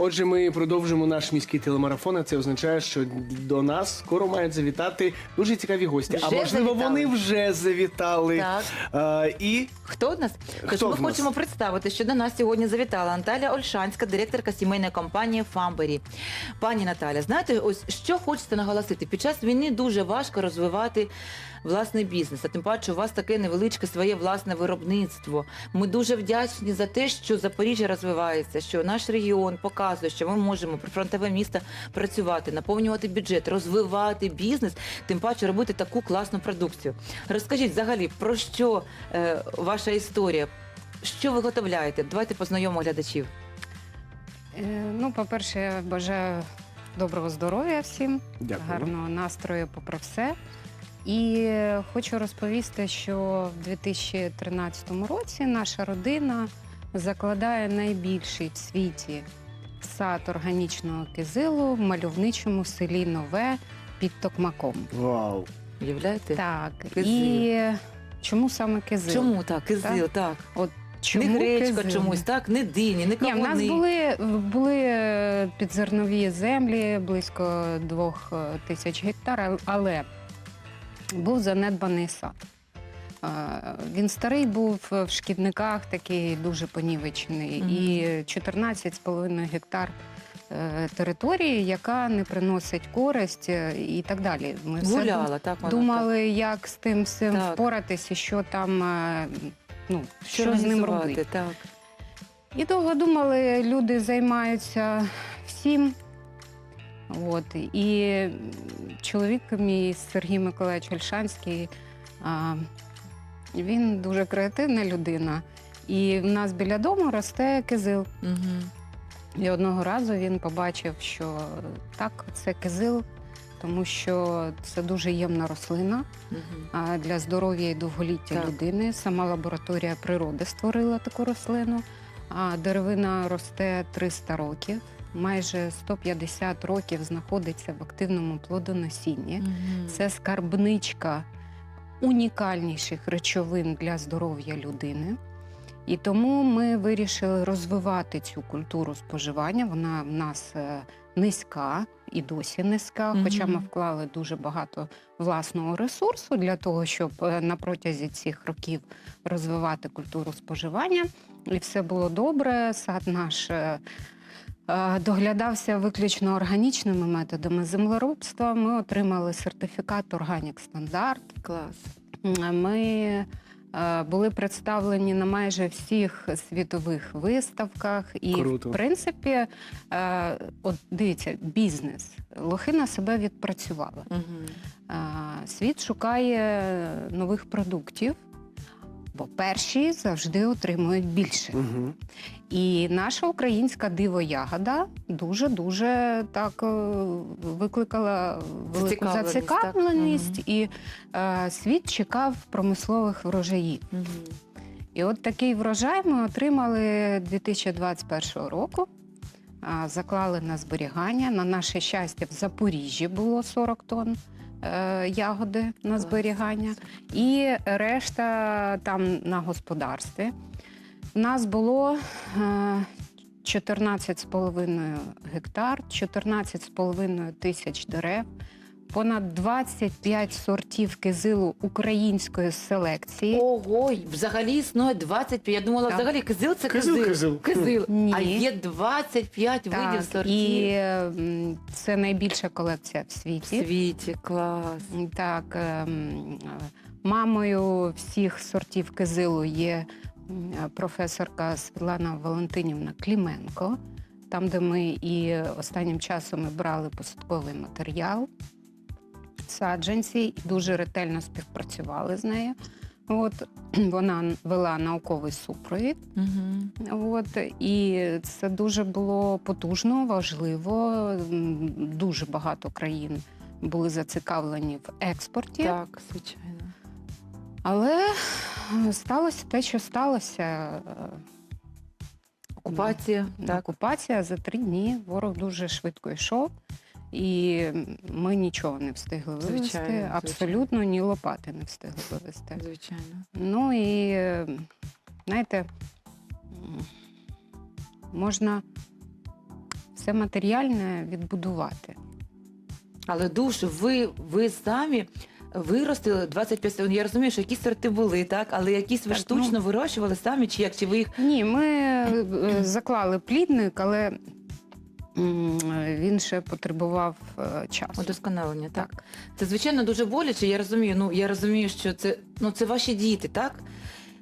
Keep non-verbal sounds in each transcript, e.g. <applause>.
Отже, ми продовжимо наш міський телемарафон. а Це означає, що до нас скоро мають завітати дуже цікаві гості. а Вже можливо, завітали? вони вже завітали. Так. Е, і Хто в нас? Тож Хто ми в нас? хочемо представити, що до нас сьогодні завітала Наталя Ольшанська, директорка сімейної компанії Фамбері. Пані Наталя, знаєте, ось що хочеться наголосити? Під час війни дуже важко розвивати власний бізнес, а тим паче у вас таке невеличке своє власне виробництво. Ми дуже вдячні за те, що Запоріжжя розвивається, що наш регіон показує, що ми можемо при фронтове місто працювати, наповнювати бюджет, розвивати бізнес, тим паче робити таку класну продукцію. Розкажіть взагалі про що е, ваша історія? Що ви готовляєте? Давайте познайомимо глядачів. Е, Ну, по-перше, я бажаю доброго здоров'я всім, дякую. гарного настрою, попри все. І хочу розповісти, що в 2013 році наша родина закладає найбільший в світі сад органічного кизилу в мальовничому селі Нове під Токмаком. Вау. Уявляєте? Так, Кизил. і чому саме кизил? Чому так? Кизил, так. Чому не гречка кизил? чомусь, так? Не дині, не Ні, кавуни. в нас були, були е, підзернові землі близько двох е, тисяч гектар, але був занедбаний сад. Е, Він старий був в шкідниках, такий дуже понівечений, Мгм. і 14,5 гектар е, території, яка не приносить користь е, і так далі. Ми все так вона. думали, як з тим всім Так. впоратися, що там, е, ну, так. що, з ним робити. Так. І довго думали, люди займаються всім. От. І чоловік мій Сергій Миколаївич Ольшанський, він дуже креативна людина. І в нас біля дому росте кизил. Угу. І одного разу він побачив, що так, це кизил, тому що це дуже ємна рослина Угу. а, для здоров'я і довголіття Так. людини. Сама лабораторія природи створила таку рослину. А деревина росте 300 років, майже 150 років знаходиться в активному плодоносінні. Це скарбничка унікальніших речовин для здоров'я людини. І тому ми вирішили розвивати цю культуру споживання. Вона в нас е, низька і досі низька, хоча ми вклали дуже багато власного ресурсу для того, щоб е, на протязі цих років розвивати культуру споживання. І все було добре. Сад наш е, доглядався виключно органічними методами землеробства. Ми отримали сертифікат Органік Стандарт. Клас. Ми е, були представлені на майже всіх світових виставках, і Круто. в принципі, е, от дивіться, бізнес. Лохина себе відпрацювала. Угу. Е, Світ шукає нових продуктів, бо перші завжди отримують більше. Угу. І наша українська диво-ягода дуже-дуже так е, викликала велику Зацікавленість, зацікавленість, так. і е, світ чекав промислових врожаїв. Угу. І от такий врожай ми отримали 2021 року. Заклали на зберігання. На наше щастя, в Запоріжжі було 40 тонн ягоди на зберігання, і решта там на господарстві. У нас було е, 14,5 гектар, 14,5 тисяч дерев, понад 25 сортів кизилу української селекції. Ого, взагалі існує 25. Я думала, Так. взагалі кизил це Кизил, кизил. кизил. Кизил. Ні. А є 25 видів сортів. і м, це найбільша колекція в в світі. світі. Клас. Так, ем, мамою всіх сортів кизилу є м, професорка Світлана Валентинівна Кліменко, там, де ми і останнім часом ми брали посадковий матеріал, саджанці, і дуже ретельно співпрацювали з нею. От <clears throat> вона вела науковий супровід. Угу. От і це дуже було потужно, важливо. Дуже багато країн були зацікавлені в експорті, Так, звичайно. але сталося те, що сталося. Окупація. Так. Окупація за три дні. Ворог дуже швидко йшов, і ми нічого не встигли вивезти. Звичайно, звичайно. Абсолютно ні лопати не встигли вивезти. Звичайно. Ну і знаєте, можна все матеріальне відбудувати. Але душу, ви, ви самі виростили 25 сортів. Я розумію, що якісь сорти були, так, але якісь ви Так, штучно вирощували самі, чи як? Чи ви їх Ні, ми е, заклали плідник, але він ще потребував е, часу. удосконалення? Так. Це звичайно дуже боляче. Я розумію. Ну я розумію, що це ну це ваші діти, так?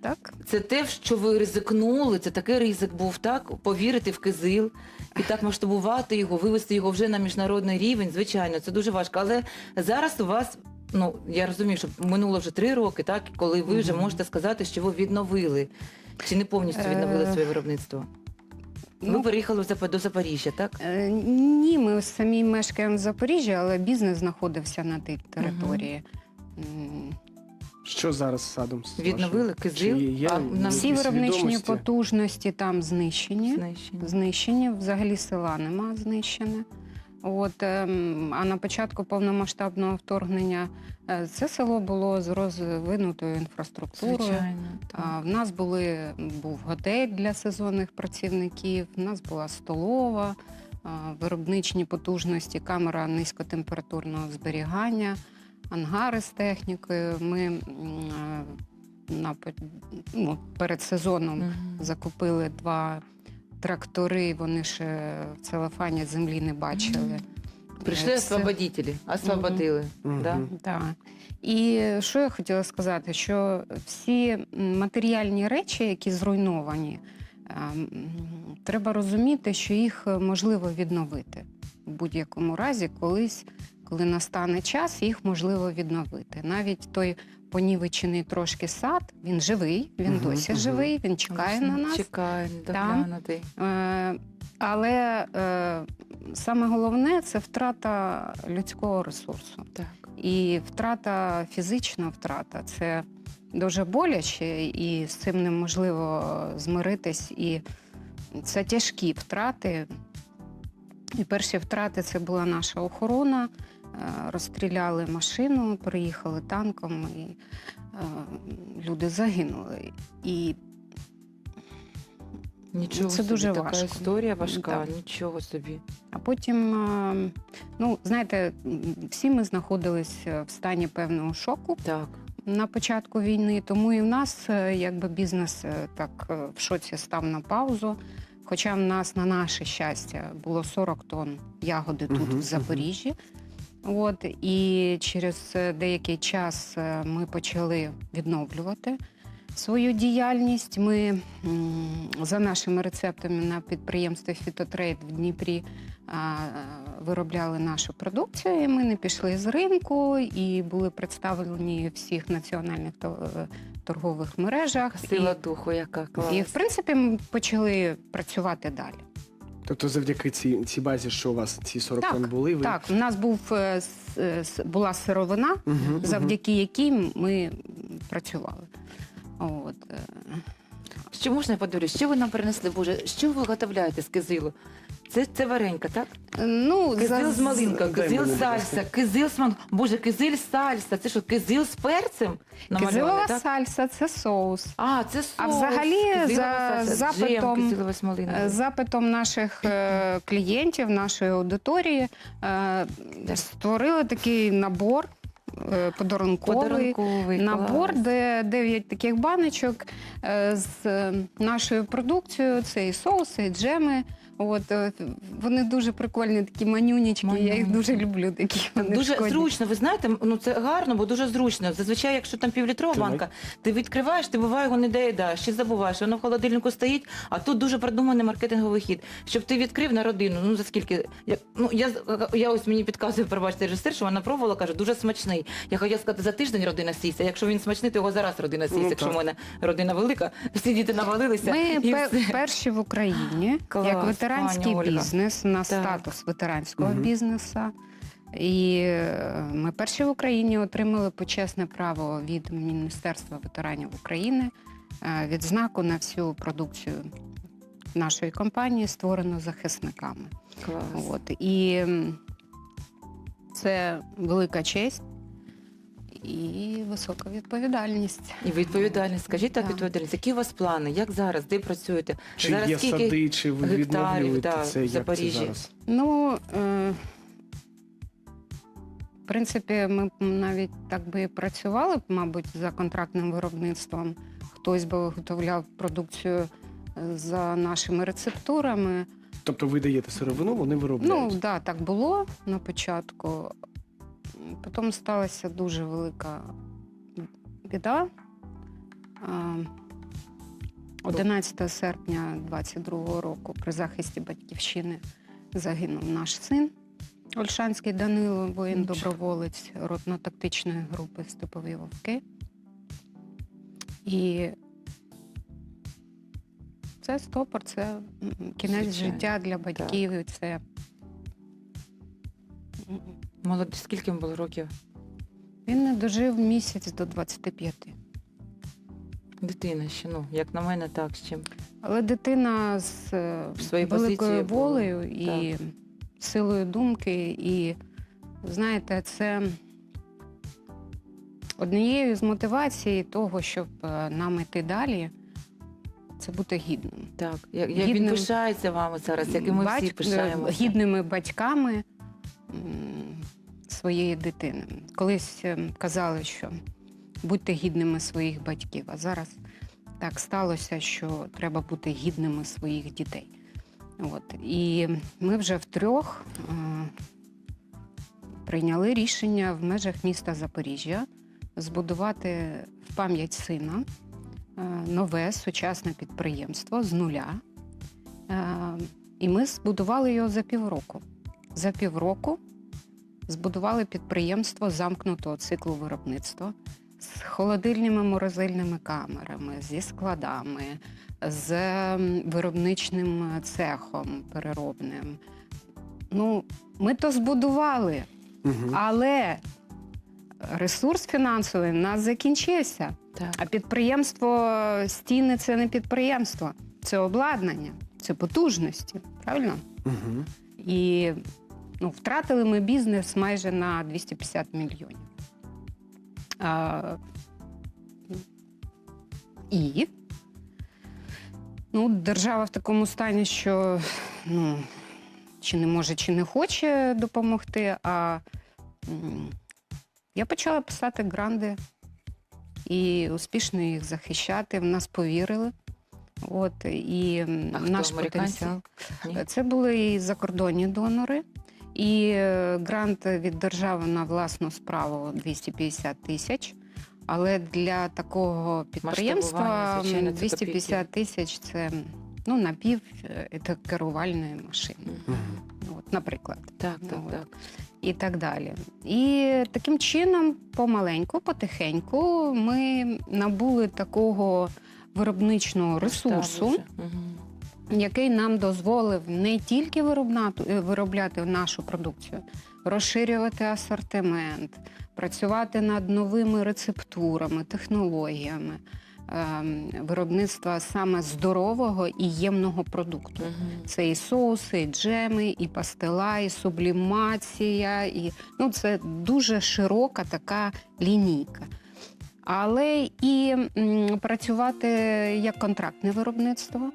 Так? Це те, що ви ризикнули. Це такий ризик був, так? Повірити в кизил і так масштабувати його, вивести його вже на міжнародний рівень. Звичайно, це дуже важко. Але зараз у вас. Ну, я розумію, що минуло вже три роки, так, коли ви вже можете сказати, що ви відновили. Чи не повністю відновили Е, своє виробництво? Ви Ну, переїхали в Запо- до Запоріжжя, так? Е, Ні, ми самі мешкаємо в Запоріжжі, але бізнес знаходився на тій території. М, Що зараз з садом? з Відновили вашим? кизил? Чи є А якісь Всі виробничні відомості? потужності там знищені. Знищення. Знищені, взагалі села нема знищене. От, ем, а на початку повномасштабного вторгнення е, це село було з розвинутою інфраструктурою. Звичайно. Так. в нас були, був готель для сезонних працівників, в нас була столова, виробничні потужності, камера низькотемпературного зберігання, ангари з технікою. Ми е, на, ну, перед сезоном Мгм. закупили два трактори, вони ще в целофані землі не бачили. Прийшли Це- освободителі, освободили. Мгм. Да? Так. І що я хотіла сказати, що всі м, матеріальні речі, які зруйновані, ем, треба розуміти, що їх е, можливо відновити в будь-якому разі, колись, коли настане час, їх можливо відновити. Навіть той понівечений трошки сад, він живий, він Мгм, досі мгм. живий, він чекає на нас. Чекає, Да. доглянути. Е, Але е, саме головне це втрата людського ресурсу. Так. І втрата, фізична втрата це дуже боляче, і з цим неможливо змиритись. І це тяжкі втрати. І перші втрати це була наша охорона. Розстріляли машину, приїхали танком, і е, люди загинули. І Нічого Це собі, дуже така важко. історія важка, Так. нічого собі. А потім, е, ну знаєте, всі ми знаходились е, в стані певного шоку Так. на початку війни, тому і в нас якби бізнес так в шоці став на паузу. Хоча в нас, на наше щастя, було 40 тонн ягоди тут, Мгм, в. Запоріжжі. От, і через е, деякий час е, ми почали відновлювати свою діяльність. Ми за нашими рецептами на підприємстві Фітотрейд в Дніпрі виробляли нашу продукцію. І ми не пішли з ринку і були представлені в всіх національних е, торгових мережах. Сила духу, яка клас. І, і в принципі ми почали працювати далі. Тобто завдяки цій, цій базі, що у вас ці 40 Так, тонн були, ви... Так, у нас був е, е, с- була сировина, Мгм, мгм. завдяки якій ми працювали. От. е. Що можна я подивлюсь? Що ви нам принесли, Боже? Що ви виготовляєте з кизилу? Це, це варенька, так? Ну, Кизил за- з малинкою, Дай кизил мені, будь сальса, кизил з ман... Боже, кизиль сальса. Це що, кизил з перцем? намальований, Кизилова так? сальса це соус. А, це соус. А взагалі, Кизилова за сальса, запитом-. Е, Запитом наших е, клієнтів, нашої аудиторії е, створили такий набор е, подарунковий. Подарунковий Набор, клас. де 9 таких баночок з е, нашою продукцією. Це і соуси, і джеми. От е, вони дуже прикольні, такі манюнічки. Я їх дуже люблю. Такі вони Дуже шкодні. зручно, ви знаєте, ну це гарно, бо дуже зручно. Зазвичай, якщо там півлітрова банка, ти відкриваєш, ти буває його не доїдаєш, ще забуваєш, воно в холодильнику стоїть, а тут дуже продуманий маркетинговий хід. Щоб ти відкрив на родину, ну за скільки. Я, ну, я, я ось мені підказує, пробачте, режисер, що вона пробувала, каже, дуже смачний. Я хотіла сказати, за тиждень родина сісться. Якщо він смачний, то його зараз родина сісться. Ну, якщо так. в мене родина велика, <laughs> всі діти навалилися. Ми і пе- все. перші в Україні, Клас, як ветеранський пані Ольга. бізнес, на Так. статус ветеранського Мгм. бізнесу. І е, ми перші в Україні отримали почесне право від Міністерства ветеранів України е, відзнаку на всю продукцію нашої компанії, створену захисниками. Клас. От. І це велика честь. І висока відповідальність. І відповідальність. Скажіть так, Так. відповідальність. Які у вас плани? Як зараз? Де працюєте? Чи Зараз є скільки сади, чи ви гектарів, відновлюєте да, це? в Як це Запоріжжі? зараз? Ну, е, в принципі, ми б навіть так би і працювали, б, мабуть, за контрактним виробництвом. Хтось би виготовляв продукцію е, за нашими рецептурами. Тобто ви даєте сировину, вони Ну, виробляють. так, да, так було на початку. Потім сталася дуже велика біда. 11 серпня 22 року при захисті батьківщини загинув наш син Ольшанський Данило, воїн-доброволець ротно-тактичної групи Степові Вовки. І це стопор, це кінець Звичайно. життя для батьків. і Це м, скільки йому було років? він не дожив місяць до 25. Дитина ще, ну, як на мене, так, з чим. Але дитина з е, В своїй позиції великою була. волею і силою думки, і знаєте, це однією з мотивацій того, щоб е, нам іти далі, це бути гідним. Так, як, як він Гідним- пишається вами зараз, як і ми всі Бать- пишаємося. гідними батьками своєї дитини. Колись е, казали, що будьте гідними своїх батьків, а зараз так сталося, що треба бути гідними своїх дітей. От. І ми вже втрьох е, прийняли рішення в межах міста Запоріжжя збудувати в пам'ять сина е, нове сучасне підприємство з нуля. Е, І ми збудували його за півроку. За півроку збудували підприємство замкнутого циклу виробництва з холодильними морозильними камерами, зі складами, з виробничним цехом переробним. Ну, ми то збудували, але ресурс фінансовий в нас закінчився. Так. А підприємство стіни це не підприємство, це обладнання, це потужності, правильно? І ну, втратили ми бізнес майже на 250 мільйонів. А, і ну, держава в такому стані, що ну, чи не може, чи не хоче допомогти. А я почала писати гранди і успішно їх захищати. В нас повірили. От, і А наш потенціал. Ні? Це були і закордонні донори, і е, грант від держави на власну справу 250 тисяч. Але для такого підприємства звичайно, це 250 тисяч це ну, напів е, це керувальної машини. Мгм. От, наприклад Так, так, Ну, так. і так далі. І таким чином, помаленьку, потихеньку, ми набули такого виробничного ресурсу. Мгм. Який нам дозволив не тільки е, виробляти нашу продукцію, розширювати асортимент, працювати над новими рецептурами, технологіями. ем, Виробництва саме здорового і ємного продукту. Мгм. Це і соуси, і джеми, і пастила, і сублімація, і ну це дуже широка така лінійка. Але і м, працювати як контрактне виробництво,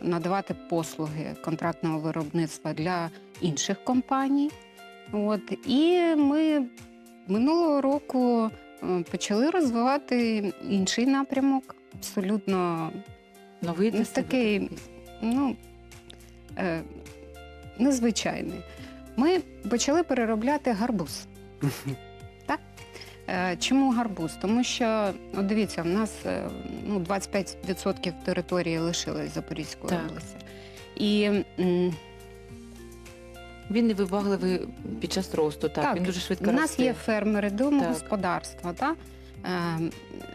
надавати послуги контрактного виробництва для інших компаній. От. І ми минулого року е, почали розвивати інший напрямок, абсолютно Новий Ну, для себе такий- ну, е, незвичайний. Ми почали переробляти гарбуз. Так? <laughs> Е, чому гарбуз? Тому що, от дивіться, в нас е, ну, 25% території лишилось Запорізької Так. області. І м, Він не вибагливий під час росту, так, Так, він дуже швидко у нас росте. є фермери домогосподарства, так? Е,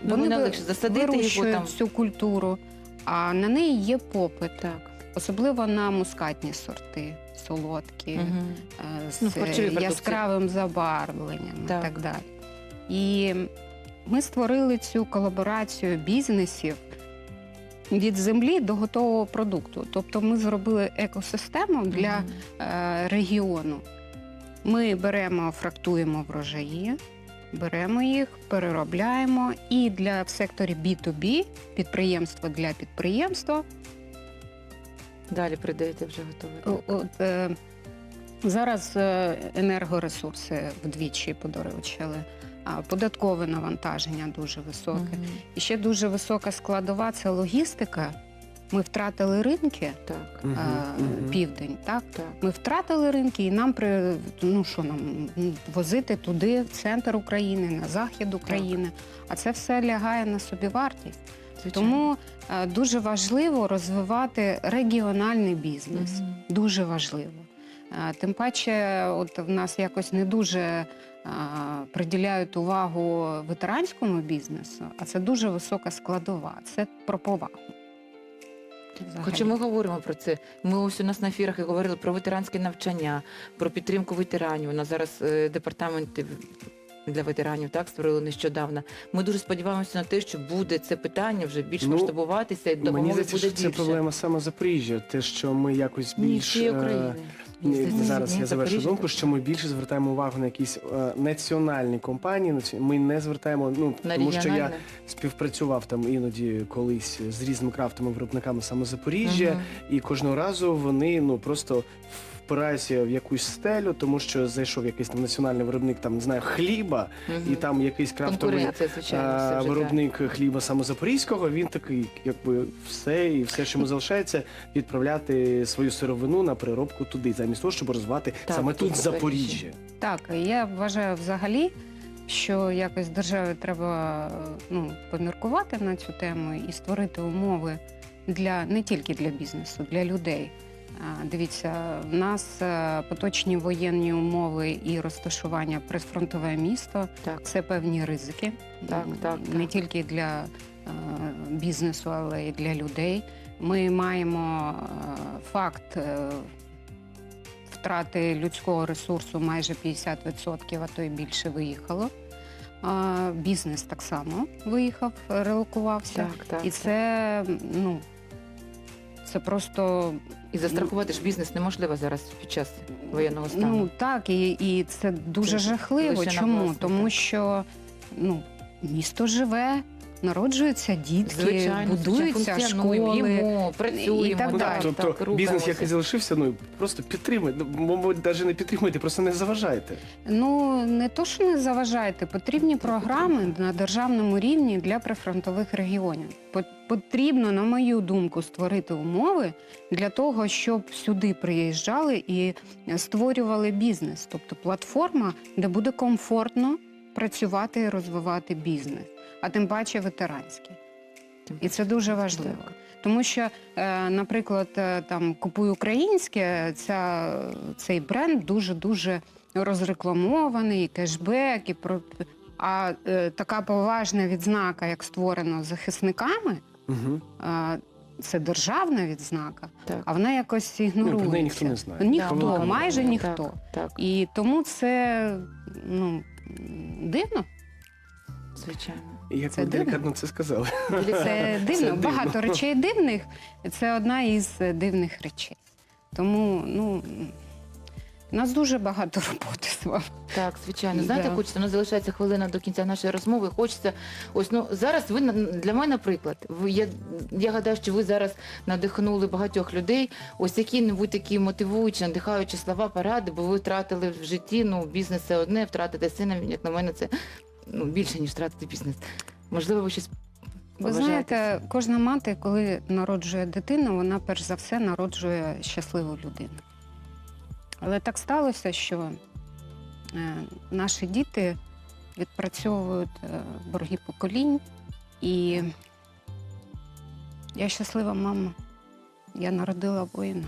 Ну, вони ви- легше засадити його вирощують там. цю культуру, а на неї є попит. Так. Особливо на мускатні сорти, солодкі, Мгм. е, з Ну, в харчовій продукції. яскравим забарвленням Так. і так далі. І ми створили цю колаборацію бізнесів від землі до готового продукту. Тобто ми зробили екосистему для е, регіону. Ми беремо, фрактуємо врожаї, беремо їх, переробляємо і для в секторі B2B, підприємство для підприємства, Далі придаєте вже готове. От, е, зараз е, енергоресурси вдвічі подорожчали, податкове навантаження дуже високе. Мгм. І ще дуже висока складова це логістика. Ми втратили ринки Так, е, південь, так? так. Ми втратили ринки, і нам при ну що нам возити туди, в центр України, на захід України. А це все лягає на собівартість. Звичайно. Тому е, дуже важливо розвивати регіональний бізнес. Мгм. Дуже важливо. Тим паче, от в нас якось не дуже приділяють увагу ветеранському бізнесу, а це дуже висока складова. Це про повагу. Взагалі. Хоча ми говоримо про це. Ми ось у нас на ефірах і говорили про ветеранське навчання, про підтримку ветеранів. У нас зараз е, департамент для ветеранів так створили нещодавно. Ми дуже сподіваємося на те, що буде це питання вже більш Ну, масштабуватися і Мені допомоги здається, буде що це проблема саме Запоріжжя. Те, що ми якось Ні, більш всієї України. Ні, зараз я завершу думку, що ми більше звертаємо увагу на якісь е, національні компанії. наці- Ми не звертаємо, ну на тому що я регіональне. співпрацював там іноді колись з різними крафтовими виробниками саме Запоріжжя, і кожного разу вони ну просто впираються в якусь стелю, тому що зайшов якийсь там національний виробник, там не знаю, хліба, і там якийсь крафтовий. конкуренція, звичайно, а, вже, виробник хліба саме запорізького, він такий, якби все, і все, що йому <laughs> залишається, відправляти свою сировину на переробку туди, замість того, щоб розвивати Так, саме тут тут Запоріжжя. Так, я вважаю взагалі, що якось державі треба ну, поміркувати на цю тему і створити умови для не тільки для бізнесу, для людей. Дивіться, в нас е, поточні воєнні умови і розташування прифронтове місто Так. це певні ризики. Так, так, Не так. тільки для е, бізнесу, але й для людей. Ми маємо е, факт втрати людського ресурсу майже 50%, а то й більше виїхало. Бізнес так само виїхав, релокувався. Так, так, І так. це, ну, це просто І застрахувати ж бізнес неможливо зараз під час воєнного стану. Ну так, і, і це дуже Це жахливо. лише на Чому? власника. Тому що ну, місто живе, народжуються дітки, Звичайно, будуються звичайно, школи. працюємо. і так далі. так, тобто рухаємося. бізнес, який залишився, ну просто підтримуйте. Ну, Мабуть, навіть не підтримуйте, просто не заважайте. Ну не то, що не заважайте, потрібні програми на державному рівні для прифронтових регіонів. По- Потрібно, на мою думку, створити умови для того, щоб сюди приїжджали і створювали бізнес, тобто платформа, де буде комфортно працювати і розвивати бізнес, а тим паче ветеранський. І це дуже важливо. Тому що, е, наприклад, е, там купуй українське, ця, цей бренд дуже дуже розрекламований, і кешбек, і про а е, така поважна відзнака, як створено захисниками, Угу. це державна відзнака, Так. а вона якось Ну, ігнорується. про неї ніхто не знає. Ніхто, Кому- майже ніхто. Так, так, І тому це ну, дивно. звичайно. Як Це ви дивно. делікатно це сказали. <laughs> Це дивно. Це Багато речей дивних. Це одна із дивних речей. Тому ну, у нас дуже багато <laughs> роботи з вами. Так, звичайно. Знаєте, Да. хочеться, у нас залишається хвилина до кінця нашої розмови. Хочеться, ось ну зараз ви на- для мене приклад. Ви я, я гадаю, що ви зараз надихнули багатьох людей. Ось які-небудь такі мотивуючі, надихаючі слова, поради, бо ви втратили в житті. Ну, бізнес це одне, втратити сина, як на мене, це ну більше ніж втратити бізнес. Можливо, ви щось Ви знаєте, кожна мати, коли народжує дитину, вона перш за все народжує щасливу людину. Але так сталося, що е, наші діти відпрацьовують е, борги поколінь, і я щаслива мама. Я народила воїна.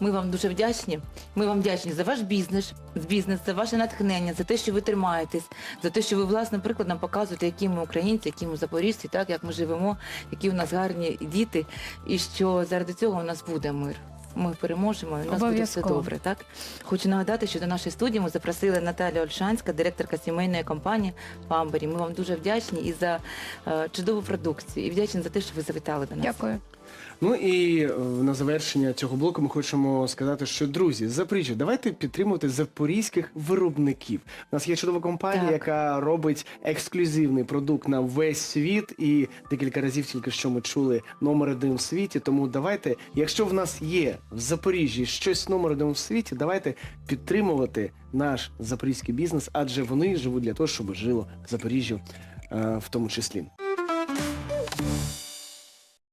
Ми вам дуже вдячні. Ми вам вдячні за ваш бізнес, бізнес, за ваше натхнення, за те, що ви тримаєтесь, за те, що ви власним прикладом показуєте, які ми українці, які ми запоріжці, так як ми живемо, які у нас гарні діти, і що заради цього у нас буде мир. Ми переможемо, і у нас буде все Обов'язково. добре. Так хочу нагадати, що до нашої студії ми запросили Наталію Ольшанська, директорка сімейної компанії Памбері. Ми вам дуже вдячні і за е, чудову продукцію, і вдячні за те, що ви завітали до нас. Дякую. Ну і е, на завершення цього блоку ми хочемо сказати, що друзі, Запоріжжя, давайте підтримувати запорізьких виробників. У нас є чудова компанія, Так. яка робить ексклюзивний продукт на весь світ, і декілька разів тільки що ми чули номер один в світі. Тому давайте, якщо в нас є в Запоріжжі щось номер один в світі, давайте підтримувати наш запорізький бізнес, адже вони живуть для того, щоб жило Запоріжжя е, в тому числі.